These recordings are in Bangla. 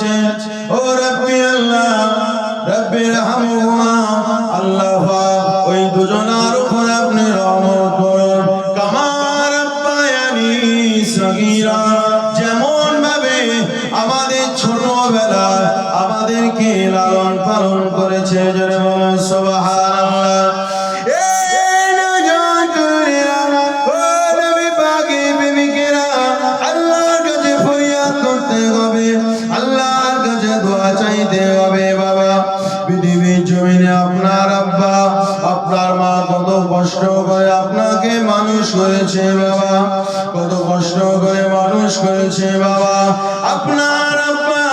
গেছে করেছে বাবা। কত কষ্ট করে মানুষ করেছে বাবা। আপনার আব্বা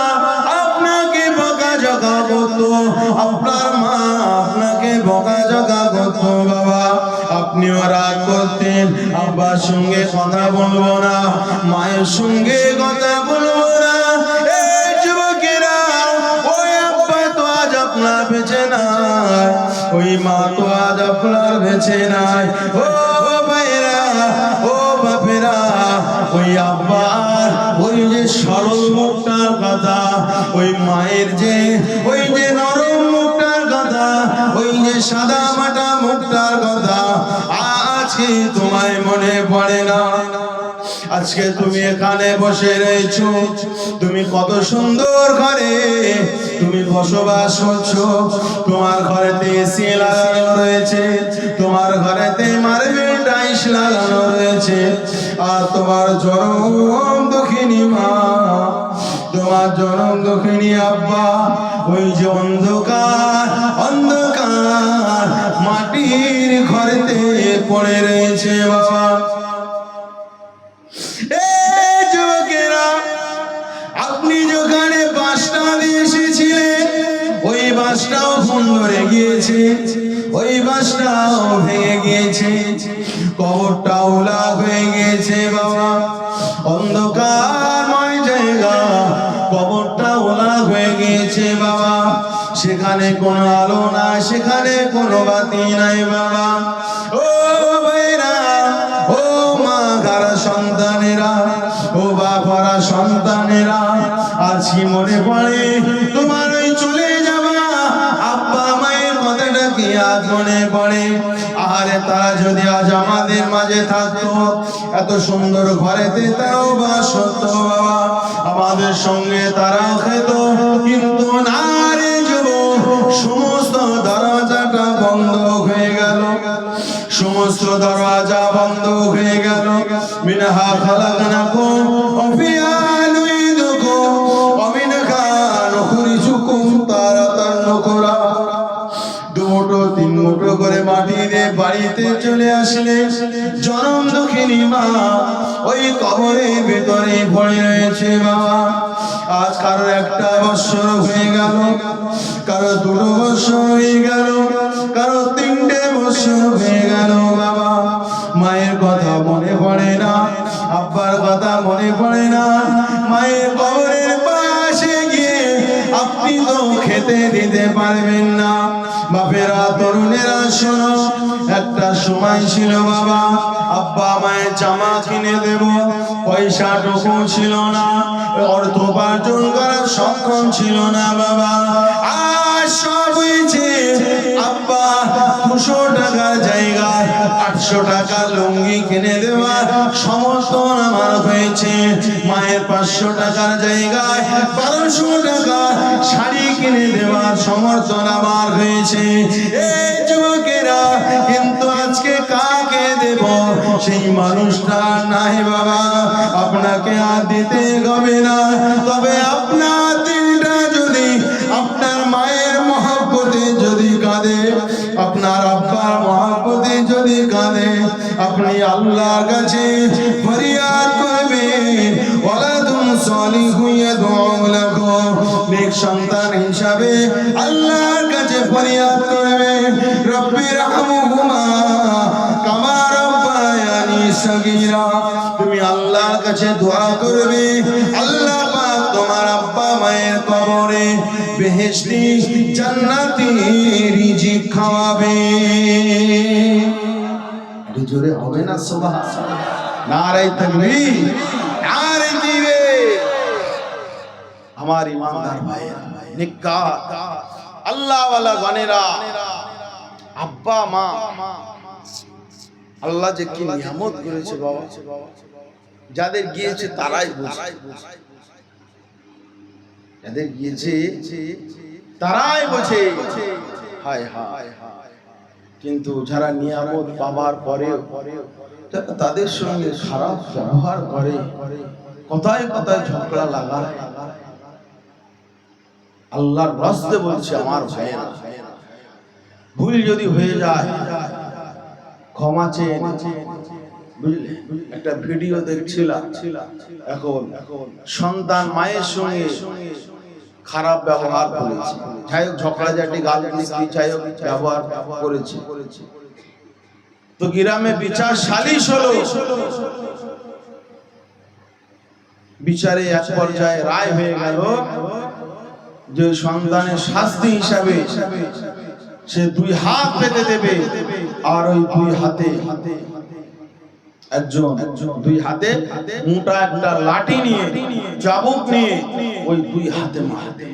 আপনাকে বকা জকা করতো। আপনার মা আপনাকে বকা জকা করতো বাবা। আপনিও রাগ করতেন, আব্বার সঙ্গে কথা বলব না, মায়ের সঙ্গে কথা বলব বেঁচে নাই, ওই মা তো আজ আপনার বেঁচে নাই। ও ওই আব্বার, ওই যে সরল মুখটার ওই মায়ের যে, ওই যে নরম মুখটার ওই যে সাদা মাটা মুখটার আজকে তোমায় মনে পড়ে না। আজকে তুমি এখানে বসে রয়েছো, তুমি কত সুন্দর ঘরে, তুমি বসবাস করছ, তোমার ঘরেতে লাগানো রয়েছে, তোমার ঘরেতে মার্বেল টাইস লাগানো রয়েছে। আর তোমার জনম দক্ষিণী মা, তোমার জনম দক্ষিণী আব্বা, ওই যে অন্ধকার অন্ধকার মাটির ঘরেতে পড়ে রয়েছে বাবা। আপনি যেখানে বাসটা দিয়ে এসেছিলেন, ওই বাসটাও ফোন গিয়েছে ওই বাসটাও ভেঙে গিয়েছে। কবরটাও লাভ হয়ে গেছে বাবা। অন্ধকারময় জায়গা কবরটা ওলা হয়ে গেছে বাবা। সেখানে কোনো আলো নাই, সেখানে কোনো বাতি নাই বাবা। আমাদের থাকতো, এত সুন্দর ঘরেতে তারাও বাস হতো বাবা। আমাদের সঙ্গে তারাও খেত, কিন্তু না যুব সমস্ত দরজাটা বন্ধ হয়ে গেল। সমস্ত দরজা বন্ধ হয়ে গেল। মিনহা খালাকনাকুম ওয়া মুঠো করে মাটি দিয়ে বাড়িতে চলে আসলে জনম দুঃখিনী মা, ওই কবরের ভেতরে পড়ে রয়েছে বাবা আজ কারও একটা বৎসর হয়ে গেল, কারও দুটো বৎসর হয়ে গেল, কারও তিনটে বৎসর হয়ে গেল বাবা। মায়ের কথা মনে পড়ে না, আব্বার কথা মনে পড়ে না। মায়ের কবরের পাশে গিয়ে আপনি তো খেতে দিতে পারবেন না। বাপেরা, তরুণেরা, শোনো, একটা সময় ছিল বাবা, আব্বা মায়ের জামা কিনে দেব, পয়সা টুকু ছিল না, অর্থ উপার্জন করার সক্ষম ছিল না বাবা। সব হয়েছে, আব্বা, দুশো টাকার জায়গায়, আটশো টাকা লুঙ্গি কিনে দেওয়া সমর্থন আমার হয়েছে। মায়ের পাঁচশো টাকার জায়গায়, বারোশো টাকা শাড়ি কিনে দেওয়ার সমর্থন আমার হয়েছে। যুবকেরা, কিন্তু আজকে কাকে দেব? সেই মানুষটা নাই বাবা, আপনাকে আর দিতে হবে না। তবে আপনার আপনি আল্লাহর কাছে ফরিয়াদ করবেন। ওয়ালাদুন সালিহু ইয়াদউ লাকুম। নেক সন্তান হিসাবে আল্লাহর কাছে ফরিয়াদ করবে রব্বির রহমহুমা কামা রাব্বায়ানি সগীরা। তুমি আল্লাহর কাছে দোয়া করবে। আল্লাহ পাক তোমার আব্বা মায়ের কবরে বেহেশতি জান্নাতি রিজিক খাওয়াবে। জোরে হবে না, সুবহান নারাই দিবে আমার ইমানদার ভাইয়েরা নিকা আল্লাহ ওয়ালা গনেরা, আব্বা, মা, আল্লাহ যে কি নিয়ামত করেছে বাবা। যাদের গিয়েছে তারাই বোঝে। যাদের গিয়েছে তারাই বোঝে। হায় হায়। কিন্তু যারা নিয়ামত পাবার পরেও তাদের সঙ্গে খারাপ ব্যবহার করে, কথায় কথায় ঝগড়া লাগায়। আল্লাহর রাস্তে বলছে, আমার ভাইয়েরা, ভুল যদি হয়ে যায়, ক্ষমা চেয়ে একটা ভিডিও দেখছিলাম, এখন সন্তান মায়ের সঙ্গে খারাপ ব্যবহার করেছে। যাই হোক, ঝগড়াঝাটি গাল গালি যাই হোক ব্যবহার করেছে। তো গ্রামে বিচার সালিশ হলো। বিচারে এক পর্যায়ে রায় হয়ে গেল যে সন্তানের শাস্তি হিসাবে সে দুই হাত পেতে দেবে আর ওই দুই হাতে হাতে একজন, দুই হাতে মোটা একটা লাঠি নিয়ে, চাবুক নিয়ে ওই দুই হাতে মারবে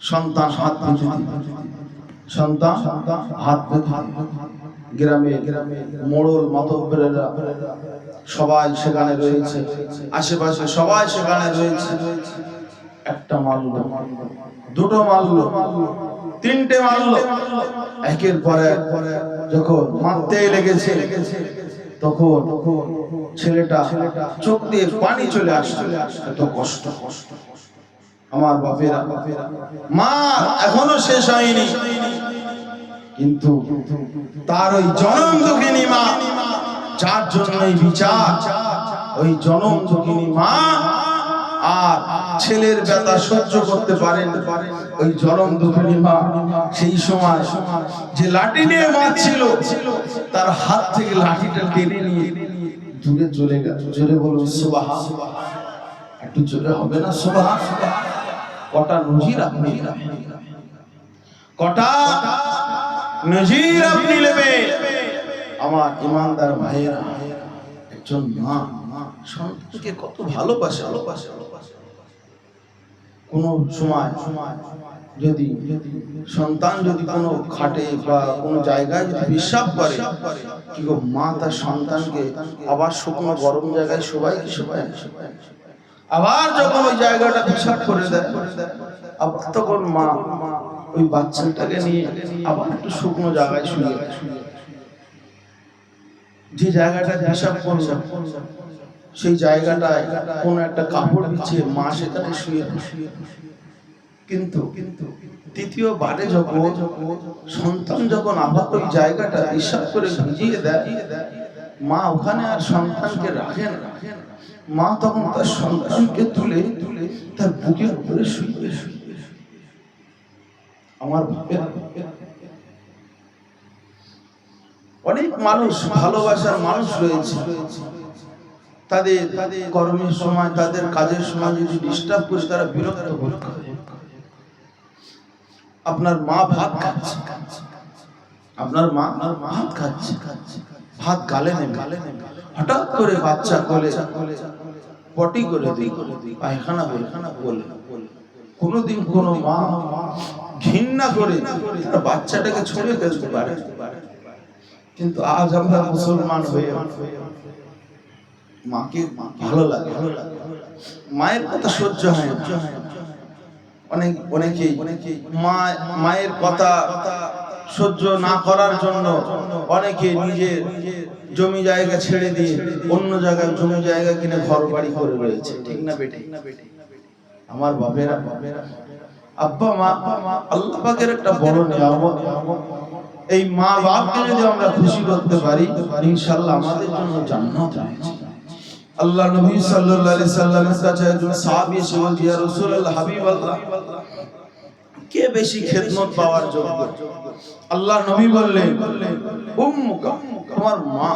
সন্তান হাত সন্তান হাত দিবে। গ্রামে গ্রামে মোড়ল মাতব্বরেরা সবাই সেখানে রয়েছে। আশেপাশে সবাই সেখানে রয়েছে। একটা মারলো, দুটো মারলো, তিনটে মারলো। একের পর যখন মারতে লেগেছে তখন ছেলেটা চোখ দিয়ে পানি চলে আসছে। এত কষ্ট। কষ্ট আমার বাপেরা, মা এখনও শেষ হয়নি। কিন্তু তার ওই জনম দুঃখিনী মা, যার জন্য বিচার, ওই জনম দুঃখিনী মা আর ছেলের ব্যথা সহ্য করতে পারেন ওই জনম দুঃখিনী মা সেই সময় যে লাঠি নিয়ে মারছিল, তার হাত থেকে লাঠিটা টেনে নিয়ে দূরে চলে গেল। জোরে বলুন সুবাহ একটু জোরে হবে না সুবাহ কটা নজির আপনি কটা নজির আপনি নেবেন? আমার ইমানদার ভাইয়েরা, একজন মা সন্তানকে কত ভালোবাসে ভালোবাসে ভালোবাসে। কোনো সময়, যদি সন্তান যদি কোনো খাটে বা কোনো জায়গায় যদি বিশ্বাস করে, কি গো মা তার সন্তানকে আবার শুকনো গরম জায়গায় সবাই সবাই আবার যখন ওই জায়গাটা পেশাব করে দেয়, আবার তখন মা ওই বাচ্চাটাকে নিয়ে আবার একটু শুকনো জায়গায় শুয়ে যে জায়গাটা পেশাব করল সেই জায়গাটায় কোন একটা কাপড় বিছিয়ে মা সেখানে শুয়ে শুয়ে কিন্তু কিন্তু তৃতীয় বারে যখন সন্তান যখন আবার ওই জায়গাটা হিসাব করে ভিজিয়ে দেয়, মা ওখানে আর সন্তানকে রাখেন রাখেন মা তখন তার সন্তানকে তুলে তুলে তার বুকের উপরে শুয়ে শুয়ে আমার বাপের অনেক মানুষ ভালোবাসার মানুষ রয়েছে। তাদের তাদের কর্মের সময়, তাদের কাজের সময় যদি ডিস্টার্ব করে, তারা বিরক্ত আপনার মা ভাত খাচ্ছে। আপনার মা ভাত খাচ্ছে। ভাত গালে নেবে হঠাৎ করে বাচ্চা কোলে পটি করে দিই পায়খানা বলে বলে কোনোদিন কোনো মা ঘৃণা করে বাচ্চাটাকে ছড়িয়ে ফেলতে পারে। কিন্তু আজ আমরা মুসলমান হয়ে মাকে ভালো লাগে মায়ের কথা সহ্য হয় অনেক অনেকেই মা মায়ের কথা সহ্য না করার জন্য অনেকে নিজের জমি জায়গা ছেড়ে দিয়ে অন্য জায়গায় জমি জায়গা কিনে ঘর বাড়ি করে রয়েছে। ঠিক না বেটি আমার বাপেরা আব্বা মা আল্লাহ পাকের একটা বড় নিয়ামত। এই মা বাপকে যদি আমরা খুশি করতে পারি ইনশাআল্লাহ আমাদের জন্য জান্নাত রয়েছে। আল্লাহ নবী সাল্লাল্লাহু আলাইহি সাল্লামের কাছে একজন সাহাবী এসে বলছে ইয়া রাসূলুল্লাহ হাবিবাল্লাহ কে বেশি খেদমত পাওয়ার যোগ্য আল্লাহ নবী বললেন উম্মুকা তোমার মা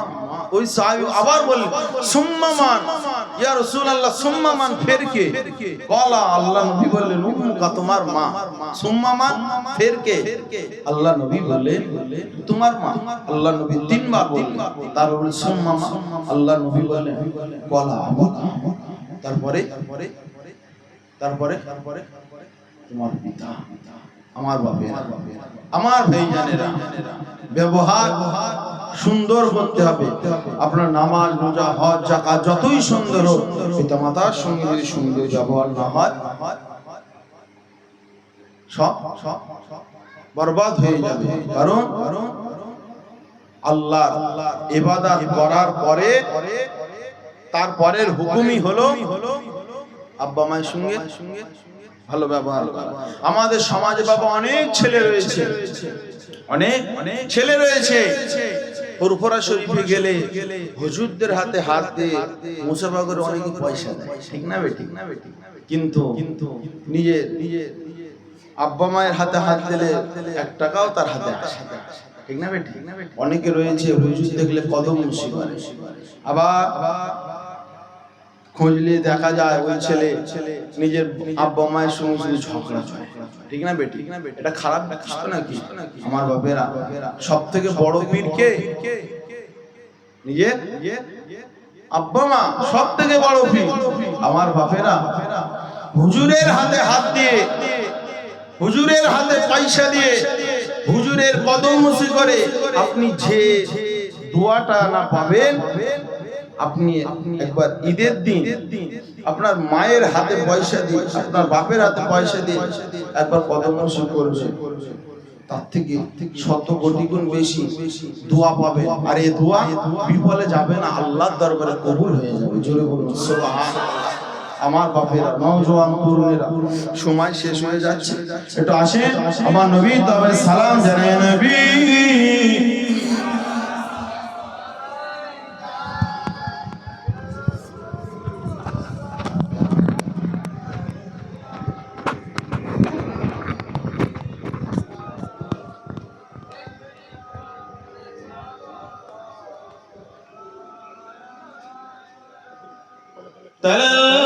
ওই সাহাবী আবার বললেন সুম্মা মান ইয়া রাসূলুল্লাহ সুম্মা মান ফের কে বলা আল্লাহ নবী বললেন উম্মুকা তোমার মা। সুম্মা মান ফের কে আল্লাহ নবী বললেন তোমার মা। আল্লাহ নবী তিনবার বললেন তারপরে সুম্মা মা আল্লাহ নবী বললেন বলা আবুকা। তারপরে তারপরে তারপরে তোমার পিতা। আমার বাপের। আমার ভাইজানেরা ব্যবহার সুন্দর করতে হবে। আপনার নামাজ, রোজা, হজ জাকাত যতই সুন্দর হোক, পিতা মাতার সঙ্গে যদি সুন্দর ব্যবহার না হয়, সব সব বরবাদ হয়ে যাবে। কারণ আল্লাহ ইবাদত করার পরে তারপরের হুকুমই হলো আব্বা মায়ের সঙ্গে সঙ্গে ভালো ব্যবহার আমাদের সমাজে বাবা অনেক ছেলে রয়েছে। অনেক অনেক ছেলে রয়েছে। ফুরফুরা শরীফে গেলে হুজুরদের হাতে হাত দিয়ে মুসাফা অনেকে পয়সা দেয়। ঠিক না বে ঠিক না বে কিন্তু নিজের নিজের আব্বা মায়ের হাতে হাত দিলে এক টাকাও তার হাতে আসে। ঠিক না। বে ঠিক না বে অনেকে রয়েছে হুজুর দেখলে কদম মুসি আবার খুঁজলে দেখা যায় ওই ছেলে নিজের আব্বা মায়ের সঙ্গে শুধু ঝগড়া করে। ঠিক না বেটি? এটা খারাপ খারাপ নাকি? আমার বাপেরা সব থেকে বড় পীর কে? নিজের আব্বা মা সব থেকে বড় পীর। আমার বাপেরা, হুজুরের হাতে হাত দিয়ে, হুজুরের হাতে পয়সা দিয়ে, হুজুরের কদম করে আপনি যে দোয়াটা না পাবেন আপনি একবার ঈদের দিন আপনার মায়ের হাতে পয়সা দিয়ে আপনার বাপের হাতে পয়সা দিয়ে একবার মুসি করবে? তার থেকে শত কোটি গুণ বেশি দোয়া পাবে আর এই দোয়া বিফলে যাবে না আল্লাহর দরবারে কবুল হয়ে যাবে। জোরে বলুন সুবহানাল্লাহ। আমার বাপেরা নওজোয়ান তরুণেরা সময় শেষ হয়ে যাচ্ছে। একটু আসেন আমার নবী তবে সালাম জানাই নবী। 来来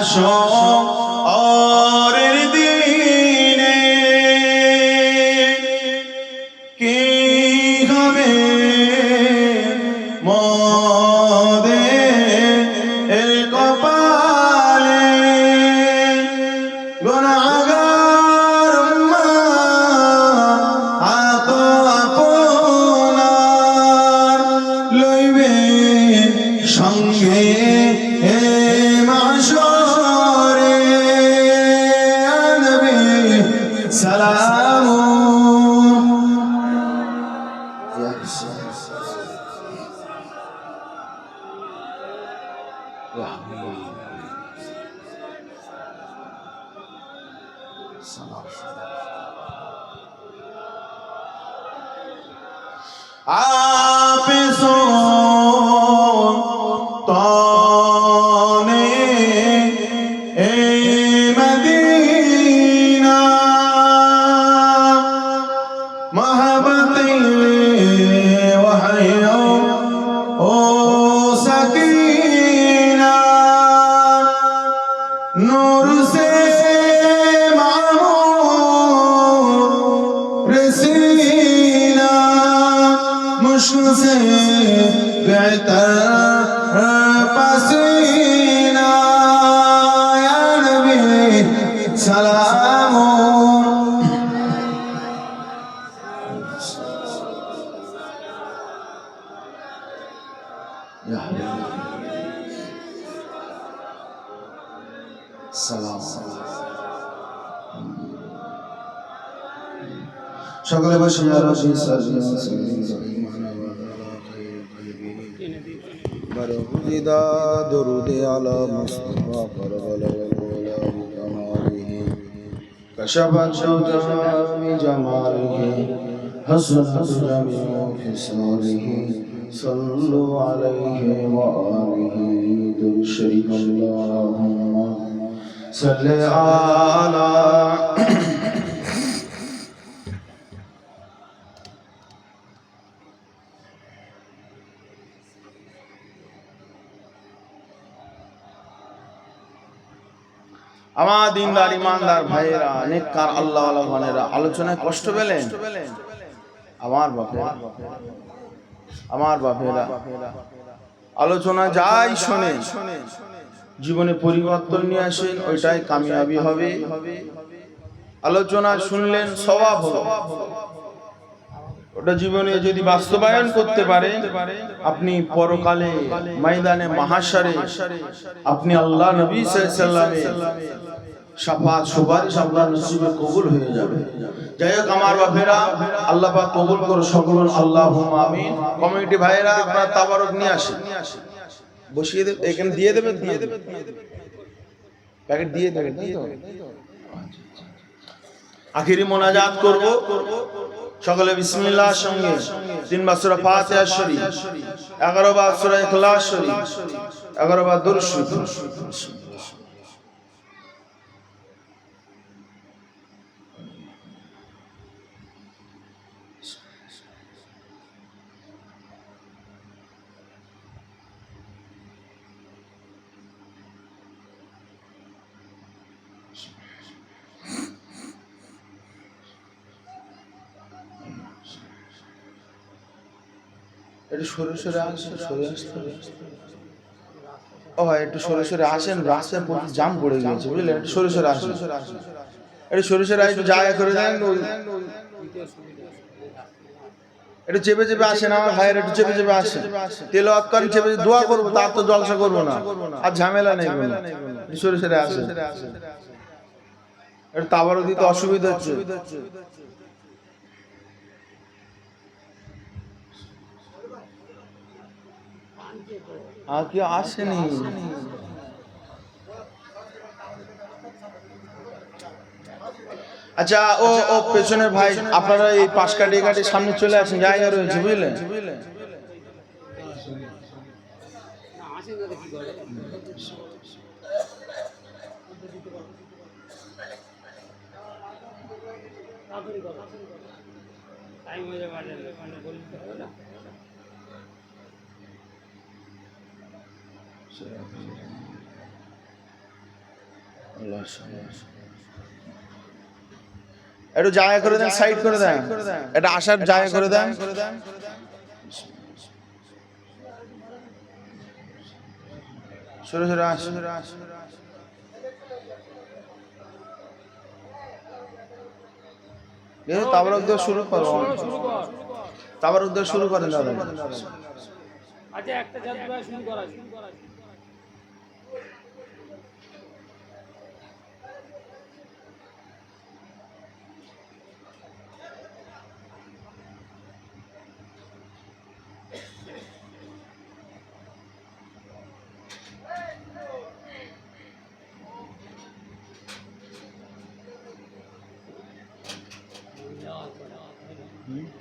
yo. محبتي সকলে বসে রবি برغدا درود على مصطفى قربل والولا بكماله كشف الشجاع بجماله حسنت جميع خصاله صلوا عليه وآله در الشريف اللهم صل على আমার দিনদার, ইমানদার ভাইয়েরা অনেক কার আল্লাহ ভানেরা আলোচনায় কষ্ট পেলেন? আমার বাপেরা আমার বাপেরা, আলোচনা যাই শোনে জীবনে পরিবর্তন নিয়ে আসেন, ওইটাই কামিয়াবি হবে। আলোচনা শুনলেন স্বভাব হবে। ওটা জীবনে যদি বাস্তবায়ন করতে পারে, আপনি পরকালে ময়দানে মহাসারে আপনি আল্লাহ নবী সাল্লামের সাফাত, সুপারিশ আপনার নসিবে কবুল হয়ে যাবে। যাই হোক আমার বাপেরা, আল্লাহ পাক কবুল করো সকল আল্লাহ আমিন। কমিটি ভাইয়েরা, আপনার তাবারক নিয়ে আসেন। বসিয়ে দেবে এখানে দিয়ে দেবেন দিয়ে দেবেন প্যাকেট দিয়ে দেবেন? আখিরি মোনাজাত করব। সকলে বিসমিল্লাহ সঙ্গে তিন বার সূরা ফাতিহা শরীফ 11 বার সূরা ইখলাস শরীফ 11 বার দরুদ শরীফ একটু সরে সরে আসেন, সরে আসতে। ও ভাই, একটু সরে সরে আসেন, রাস্তায় প্রচুর জাম পড়ে গিয়েছে, বুঝলেন? একটু সরে সরে আসেন। একটু সরে সরে একটু জায়গা করে দেন একটু চেপে চেপে আসেন আমার ভাইয়ের, একটু চেপে চেপে আসেন। তেল করেন, চেপে দোয়া করব তার তো জলসা করব না। আর ঝামেলা নেই সরে সরে আসেন। একটু তাবারও দিতে অসুবিধা হচ্ছে। আর কি আসেনি আচ্ছা ও ও পেছনের ভাই, আপনারা এই পাশ কাটিয়ে কাটিয়ে সামনে চলে আসেন, জায়গা রয়েছে, বুঝলেন? যাবে আর মানে বলতে হবে না একটু জায়গা করে দেন সাইড করে দেন। এটা আসার জায়গা করে দেন। সরে সরে আস। সরে আস। তারপর উদ্যোগ শুরু করো। শুরু কর। তারপর উদ্যোগ শুরু করেন দাদা আচ্ছা একটা শুরু করা শুরু করা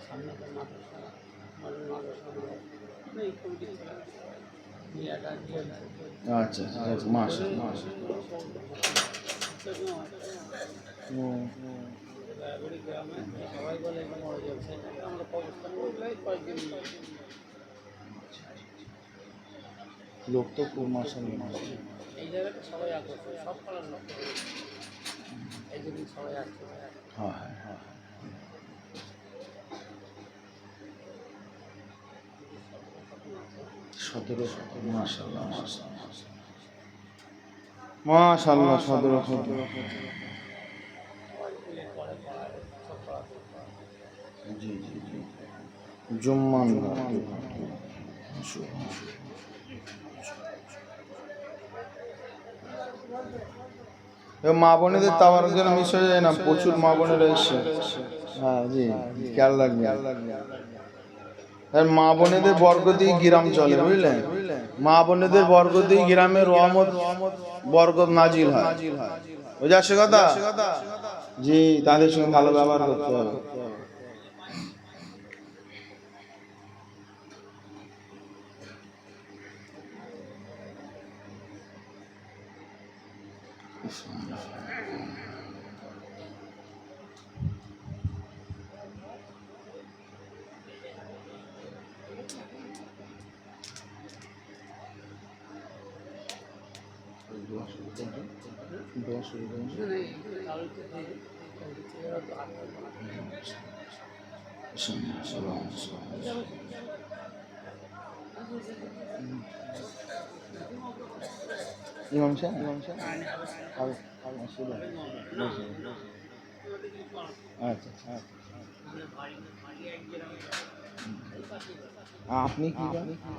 সামনে তো মাদ্রাসা আমাদের মাদ্রাসা এই কমিটি নিয়াটা দিয়ে আচ্ছা মাস মাস গ্রামে সবাই বলে আমরা লোক তো খুব মাসা এই জায়গাটা সবাই আকর্ষণ সব পাড়ার লোক এই জন্য সবাই আসছে হ্যাঁ হ্যাঁ। সতেরো মাসাল্লাহ সতেরো সতেরো। জি জি জি। জুম্মান মা বোনেদের তাওয়ার মিস হয়ে যায় না প্রচুর মা বোনেরা এসে হ্যাঁ জি খেয়াল রাখবেন। আর মা বোনেদের বরগতি গ্রাম চলে, বুঝলেন? মা বোনেদের বরগতি গ্রামের রহমত বরকত নাজিল হয়। বুঝে আসে কথা? জি, তাদের সঙ্গে ভালো ব্যবহার করতে হবে। আরে, আসলে, বসে, বসে। আচ্ছা আচ্ছা আপনি কি আপনি কি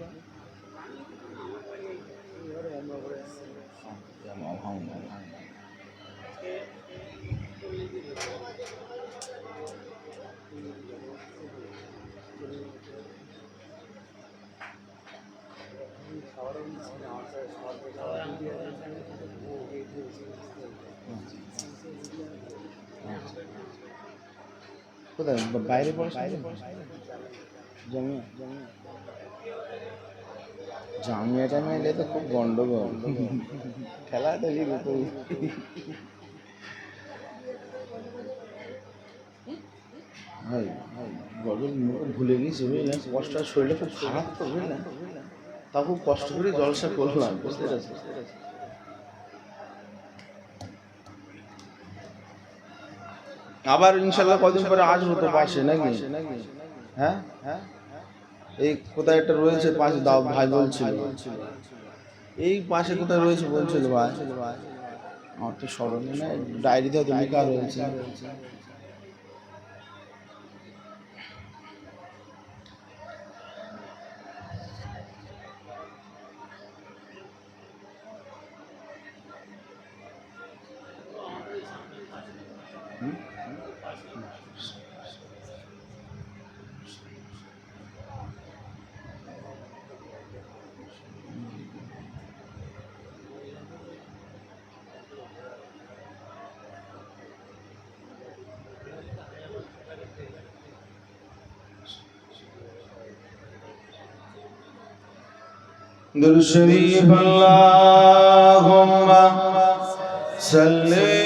কোথায় বা- বাইরে পড়াশোনা জামিয়া জামিয়া জামিয়াটা মেলে তো খুব গন্ডগোল খেলাটালি তো ভাই মুখে ভুলে গেছি, বুঝলেন? কষ্ট শরীরটা খুব খারাপ তো, বুঝলেন? তা খুব কষ্ট করে জলসা করলাম, বুঝতে পারছি আবার ইনশাল্লাহ কদিন পরে আসব তো পাশে, নাকি? হ্যাঁ? হ্যাঁ এই কোথায় একটা রয়েছে পাশে, দাও, ভাই বলছিল। এই পাশে কোথায় রয়েছে বলছিল ভাই? আমার তো স্মরণে ডায়েরিতে হয়তো লেখা রয়েছে। درود شریف اللهم صل علی